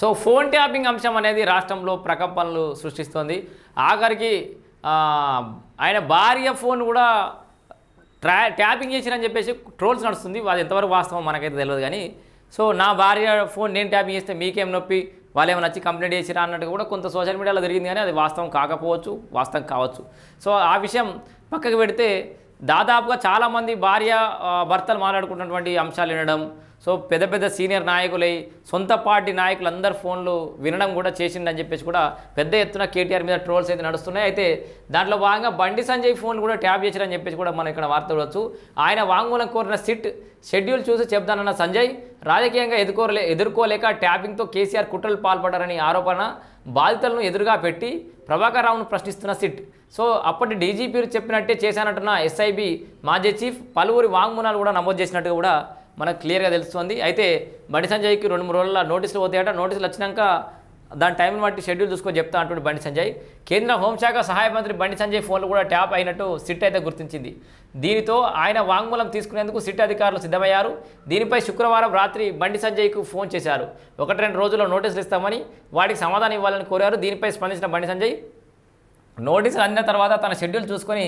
So phone tapping అంశం అనేది రాష్ట్రంలో ప్రకంపనలు సృష్టిస్తోంది. ఆఖరికి ఆయన భార్య ఫోన్ కూడా ట్రా ట్యాపింగ్ చేసిరని చెప్పేసి ట్రోల్స్ నడుస్తుంది. అది ఎంతవరకు వాస్తవం మనకైతే తెలియదు కానీ సో నా భార్య ఫోన్ నేను ట్యాపింగ్ చేస్తే మీకేం నొప్పి? వాళ్ళు ఏమైనా వచ్చి కంప్లైంట్ చేసిరా అన్నట్టు కూడా కొంత సోషల్ మీడియాలో జరిగింది కానీ అది వాస్తవం కాకపోవచ్చు వాస్తవం కావచ్చు. సో ఆ విషయం పక్కకు పెడితే దాదాపుగా చాలామంది భార్య భర్తలు మాట్లాడుకున్నటువంటి అంశాలు వినడం సో పెద్ద పెద్ద సీనియర్ నాయకులై సొంత పార్టీ నాయకులు అందరు ఫోన్లు వినడం కూడా చేసిండని చెప్పేసి కూడా పెద్ద ఎత్తున కేటీఆర్ మీద ట్రోల్స్ అయితే నడుస్తున్నాయి. అయితే దాంట్లో భాగంగా బండి సంజయ్ ఫోన్ కూడా ట్యాప్ చేశారని చెప్పేసి కూడా మనం ఇక్కడ వార్త చూడవచ్చు ఆయన వాంగ్మూలం కోరిన సిట్ షెడ్యూల్ చూసి చెప్తానన్న సంజయ్ రాజకీయంగా ఎదుర్కోలే ఎదుర్కోలేక ట్యాపింగ్తో కేసీఆర్ కుట్రలు పాల్పడ్డారని ఆరోపణ బాధితులను ఎదురుగా పెట్టి ప్రభాకర్ రావును ప్రశ్నిస్తున్న సిట్. సో అప్పటి డీజీపీలు చెప్పినట్టే చేశానంటున్న ఎస్ఐబి మాజీ చీఫ్ పలువురి వాంగ్మూలాలు కూడా నమోదు చేసినట్టుగా కూడా మనకు క్లియర్గా తెలుస్తుంది. అయితే బండి సంజయ్కి రెండు మూడు రోజుల నోటీసులు పోతాయట. నోటీసులు వచ్చినాక దాని టైంని బట్టి షెడ్యూల్ చూసుకొని చెప్తా అంటుండే బండి సంజయ్. కేంద్ర హోంశాఖ సహాయ మంత్రి బండి సంజయ్ ఫోన్లు కూడా ట్యాప్ అయినట్టు సిట్ అయితే గుర్తించింది. దీనితో ఆయన వాంగ్మూలం తీసుకునేందుకు సిట్ అధికారులు సిద్ధమయ్యారు. దీనిపై శుక్రవారం రాత్రి బండి సంజయ్కు ఫోన్ చేశారు. ఒకటి రెండు రోజుల్లో నోటీసులు ఇస్తామని వాటికి సమాధానం ఇవ్వాలని కోరారు. దీనిపై స్పందించిన బండి సంజయ్ నోటీసులు అందిన తర్వాత తన షెడ్యూల్ చూసుకొని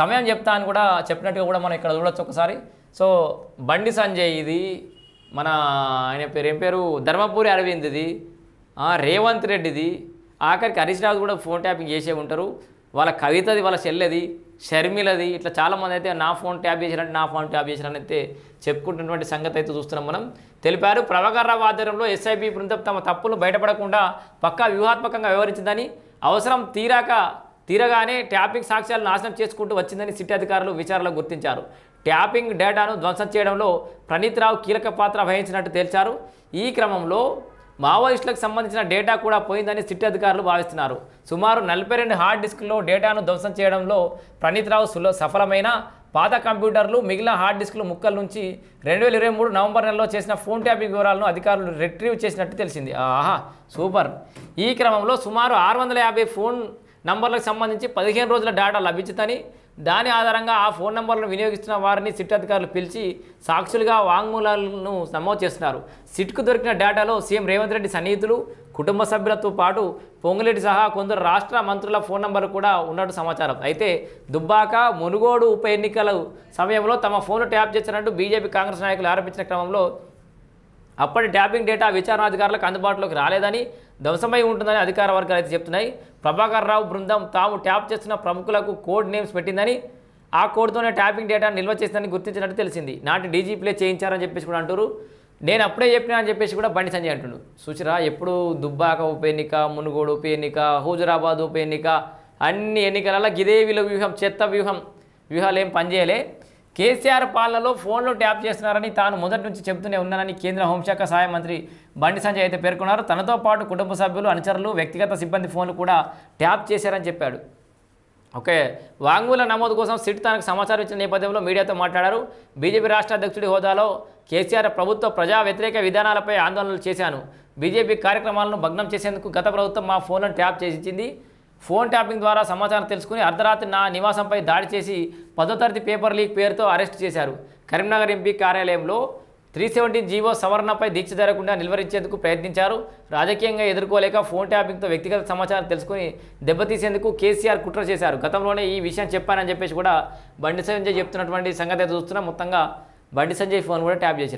సమయం చెప్తా అని కూడా చెప్పినట్టుగా కూడా మనం ఇక్కడ చూడొచ్చు ఒకసారి. సో బండి సంజయ్ ఇది. మన ఆయన పేరు ఏం పేరు? ధర్మపురి అరవింద్ ఇది. రేవంత్ రెడ్డిది ఆఖరికి హరీష్ రావు కూడా ఫోన్ ట్యాపింగ్ చేసే ఉంటారు. వాళ్ళ కవితది వాళ్ళ చెల్లెది షర్మిలది ఇట్లా చాలామంది అయితే నా ఫోన్ ట్యాప్ చేసినట్టు నా ఫోన్ ట్యాప్ చేసినట్టు అయితే చెప్పుకుంటున్నటువంటి సంగతి అయితే చూస్తున్నాం మనం. తెలిపారు ప్రభాకర్ రావు ఆధ్వర్యంలో ఎస్ఐబి బృందం తమ తప్పులు బయటపడకుండా పక్కా వ్యూహాత్మకంగా వ్యవహరించిందని అవసరం తీరాక తీరగానే ట్యాపింగ్ సాక్ష్యాలు నాశనం చేసుకుంటూ వచ్చిందని సిటీ అధికారులు విచారణలో గుర్తించారు. ట్యాపింగ్ డేటాను ధ్వంసం చేయడంలో ప్రణీత్ రావు కీలక పాత్ర వహించినట్టు తేల్చారు. ఈ క్రమంలో మావోయిస్టులకు సంబంధించిన డేటా కూడా పోయిందని సిటీ అధికారులు భావిస్తున్నారు. సుమారు నలభై రెండు హార్డ్ డిస్క్లో డేటాను ధ్వంసం చేయడంలో ప్రణీత్ రావు సఫలమైన పాత కంప్యూటర్లు మిగిలిన హార్డ్ డిస్క్లు ముక్కల నుంచి రెండు వేల ఇరవై మూడు నవంబర్ నెలలో చేసిన ఫోన్ ట్యాపింగ్ వివరాలను అధికారులు రిట్రీవ్ చేసినట్టు తెలిసింది. ఆహా సూపర్. ఈ క్రమంలో సుమారు ఆరు వందల యాభై ఫోన్ నంబర్లకు సంబంధించి పదిహేను రోజుల డేటా లభించుతని దాని ఆధారంగా ఆ ఫోన్ నంబర్లను వినియోగిస్తున్న వారిని సిట్ అధికారులు పిలిచి సాక్షులుగా వాంగ్మూలాలను నమోదు చేస్తున్నారు. సిట్కు దొరికిన డేటాలో సీఎం రేవంత్ రెడ్డి సన్నిహితులు కుటుంబ సభ్యులతో పాటు పొంగులేటి సహా కొందరు రాష్ట్ర మంత్రుల ఫోన్ నంబర్లు కూడా ఉన్నట్టు సమాచారం. అయితే దుబ్బాక మునుగోడు ఉప ఎన్నికల సమయంలో తమ ఫోన్లు ట్యాప్ చేసినట్టు బీజేపీ కాంగ్రెస్ నాయకులు ఆరోపించిన క్రమంలో అప్పటి ట్యాపింగ్ డేటా విచారణ అధికారులకు అందుబాటులోకి రాలేదని ధ్వంసమై ఉంటుందని అధికార వర్గాలు అయితే చెప్తున్నాయి. ప్రభాకర్ రావు బృందం తాము ట్యాప్ చేస్తున్న ప్రముఖులకు కోడ్ నేమ్స్ పెట్టిందని ఆ కోడ్తోనే ట్యాపింగ్ డేటా నిల్వ చేసిందని గుర్తించినట్టు తెలిసింది. నాటి డీజీపీలే చేయించారని చెప్పేసి కూడా అంటారు నేను అప్పుడే చెప్పినా అని చెప్పేసి కూడా బండి సంజయ్ అంటుండు. సుచిరా ఎప్పుడు దుబ్బాక ఉప ఎన్నిక మునుగోడు ఉప ఎన్నిక హుజురాబాద్ ఉప ఎన్నిక అన్ని ఎన్నికలలో గిదే వ్యూహం చెత్త వ్యూహం వ్యూహాలు ఏం పనిచేయలే. కేసీఆర్ పాలనలో ఫోన్లు ట్యాప్ చేస్తున్నారని తాను మొదటి నుంచి చెబుతూనే ఉన్నానని కేంద్ర హోంశాఖ సహాయ మంత్రి బండి సంజయ్ అయితే పేర్కొన్నారు. తనతో పాటు కుటుంబ సభ్యులు అనుచరులు వ్యక్తిగత సిబ్బంది ఫోన్లు కూడా ట్యాప్ చేశారని చెప్పాడు. ఓకే వాంగ్మూల నమోదు కోసం సిట్ తనకు సమాచారం ఇచ్చిన నేపథ్యంలో మీడియాతో మాట్లాడారు. బీజేపీ రాష్ట్ర అధ్యక్షుడి హోదాలో కేసీఆర్ ప్రభుత్వ ప్రజా వ్యతిరేక విధానాలపై ఆందోళనలు చేశాను. బీజేపీ కార్యక్రమాలను భగ్నం చేసేందుకు గత ప్రభుత్వం మా ఫోన్లను ట్యాప్ చేసింది ఫోన్ ట్యాపింగ్ ద్వారా సమాచారం తెలుసుకుని అర్ధరాత్రి నా నివాసంపై దాడి చేసి పదో తరగతి పేపర్ లీక్ పేరుతో అరెస్ట్ చేశారు. కరీంనగర్ ఎంపీ కార్యాలయంలో త్రీ సెవెంటీన్ జీవో సవరణపై దీక్ష జరగకుండా నిలువరించేందుకు ప్రయత్నించారు. రాజకీయంగా ఎదుర్కోలేక ఫోన్ ట్యాపింగ్తో వ్యక్తిగత సమాచారం తెలుసుకుని దెబ్బతీసేందుకు కేసీఆర్ కుట్ర చేశారు. గతంలోనే ఈ విషయం చెప్పానని చెప్పేసి కూడా బండి సంజయ్ చెప్తున్నటువంటి సంగతి చూస్తున్నా. మొత్తంగా బండి సంజయ్ ఫోన్ కూడా ట్యాప్ చేశారు.